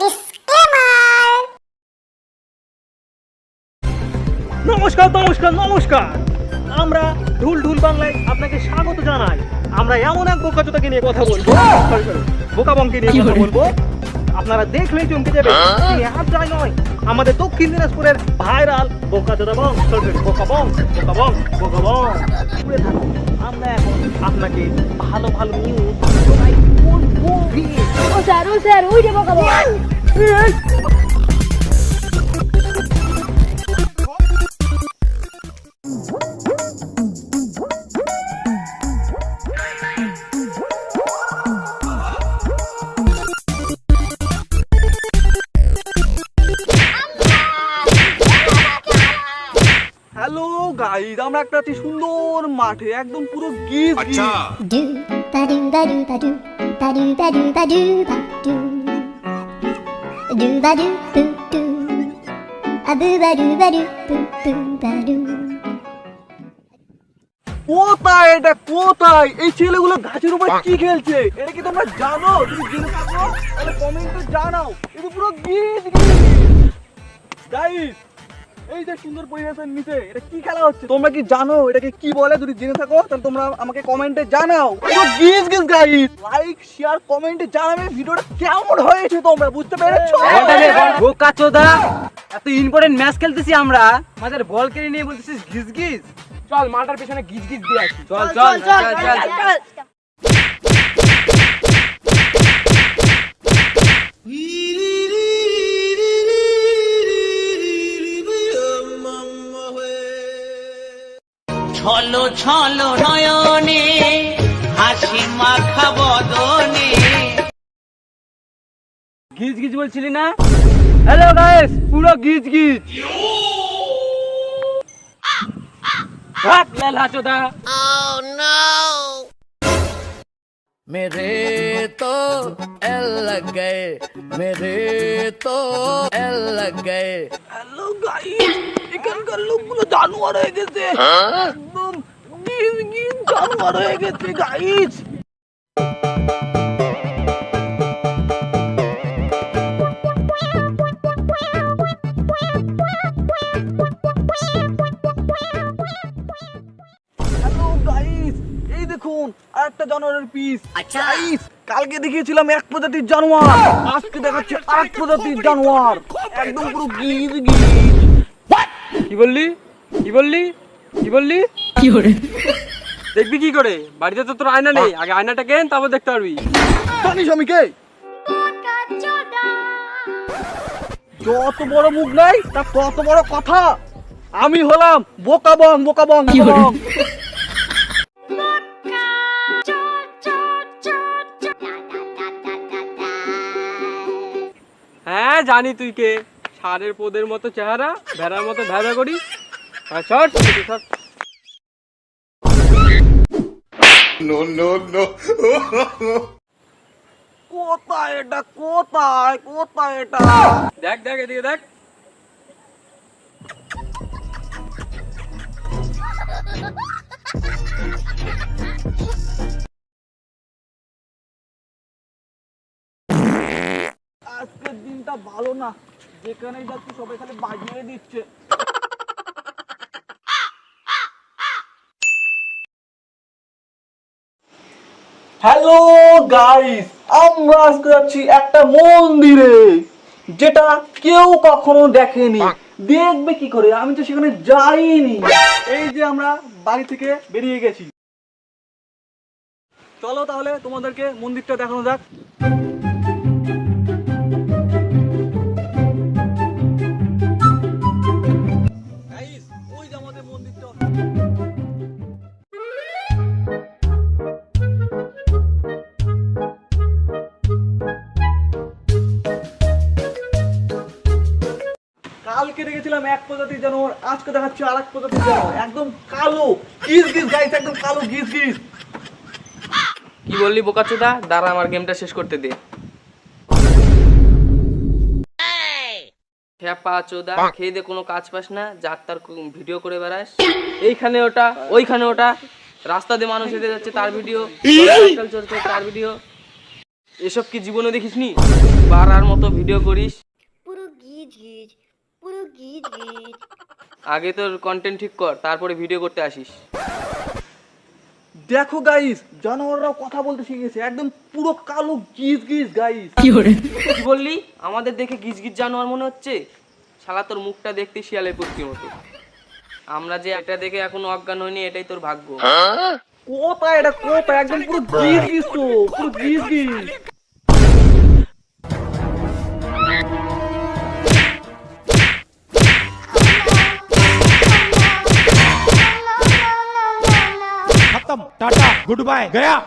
Disclaimer! নমস্কার নমস্কার নমস্কার। আমরা ঢুল ঢুল বাংলায় আপনাকে স্বাগত জানাই। আমরা এমন এক বোকাচোদাকে নিয়ে কথা বলব। বোকা বংকে নিয়ে কথা বলব। আপনারা দেখলেই চমকে যাবে তিনি আর যায় নয়। আমাদের দক্ষিণ দিনাজপুরের ভাইরাল বোকাচোদা বং বোকা বং বোকা বং বোকা বং আমরা এখন আপনাকে ভালো ভালো নিউজ ও স্যার ও স্যার ওই রে বাবা হ্যালো গাইজ আমরা একটা সুন্দর মাঠে একদম পুরো গিজ ba do ba do ba do ba do ba do ba do ba do do ba do boo do a boo ba do ba do boo boo ba do. কোথায় এটা কোথায় এই ছেলেগুলো গাছের উপর কি খেলছে এটা কি তোমরা জানো তুমি জেনে থাকো তাহলে কমেন্টে জানাও এটা পুরো গিজ গাইস এই যে সুন্দর পরিবেশের নিচে এটা কি খেলা হচ্ছে? তোমরা কি জানো এটাকে কি বলে? যদি জেনে থাকো তাহলে তোমরা আমাকে কমেন্টে জানাও। গিজ গিজ গাইস লাইক শেয়ার কমেন্টে জানাবে ভিডিওটা কেমন হয়েছে তোমরা বুঝতে পেরেছ? বোকা চোদা এত ইম্পর্টেন্ট ম্যাচ খেলতেছি আমরা। আমাদের বল কেড়ে নিয়ে বলতেছিস গিজ গিজ চল মালটার পেছনে গিজ গিজ দিয়ে আসি। চল চল চল। চল। ছলো ছলো নয়নে হাসি মাখা বদনে গিজ গিজ বলছিলি না হ্যালো গাইস পুরো গিজ গিজ ভাগ লালা চোদা मेरे तो एल लग गए मेरे तो एल लग गए হ্যালো গাইস এখানকার লোকগুলো জানোয়ার হয়ে গেছে একদম গিজ গিজ জানোয়ার হয়ে গেছে গাইস এই দেখুন আরেকটা জানোয়ারের পিস গাইস কালকে দেখিয়েছিলাম এক প্রজাতির জানোয়ার। আজকে দেখাচ্ছে আরেক প্রজাতির জানোয়ার। একদম পুরো গিজ গিজ। কি বললি? কি বললি? কি বললি? কি করে? দেখবি কি করে? বাড়িতে তো তোর আয়না নেই। আগে আয়নাটা কেন? তারপর দেখতে পারবি। জানিস আমি কে? যত বড় মুখ নাই তার তত বড় কথা। আমি হলাম বোকা বং বোকা বং। হ্যাঁ জানি তুই কে। ষাঁড়ের পোদের মতো চেহারা ভেড়ার মতো ভেড়া করি। হ্যাঁ শর্ট no no no. কোথায় এটা? কোথায়? কোথায় এটা? দেখ দেখ এদিকে দেখ। আজকের দিনটা ভালো না। যেখানে যাচ্ছি সবাই খালি বাজ মেরে দিচ্ছে। হ্যালো গাইস আমরা আজকে যাচ্ছি একটা মন্দিরে যেটা কেউ কখনো দেখেনি। দেখবে কি করে? আমি তো সেখানে যাইনি। এই যে আমরা বাড়ি থেকে বেরিয়ে গেছি। চলো তাহলে তোমাদেরকে মন্দিরটা দেখানো যাক। কালকে দেখেছিলাম এক প্রজাতির জানোয়ার আজকে দেখাচ্ছি আর এক প্রজাতির জানোয়ার। একদম কালো গিজ গিজ গাইস একদম কালো গিজ গিজ কি বললি বোকা চোদা দাঁড়া আমার গেমটা শেষ করতে দে। খেপা চোদা খেয়ে দে কোনো কাজ পাস না। যার তার ভিডিও করে বেড়াস। এইখানে ওটা ওইখানে ওটা। রাস্তা দিয়ে মানুষ হেঁটে যাচ্ছে তার ভিডিও চলছে তার ভিডিও এসব কি জীবনে দেখিসনি? বাড়ার মতো ভিডিও করিস। পুরো গিজ গিজ। পুরো গিজ গিজ আগে তোর কন্টেন্ট ঠিক কর তারপরে ভিডিও করতে আসিস। দেখো গাইস জানোয়াররাও কথা বলতে শিখেছে একদম পুরো কালো গিজ গিজ গাইস কি বললি? আমাদের দেখে গিজ গিজ জানোয়ার মনে হচ্ছে? শালা তোর মুখটা দেখতে শিয়ালের কুর্তির মতো। আমরা যে এটা দেখে এখনও অজ্ঞান হয়নি এটাই তোর ভাগ্য। কোথায় এটা? কোথায়? একদম পুরো গিজ গিজ তো পুরো গিজ গিজ। टाटा गुड बाय गया।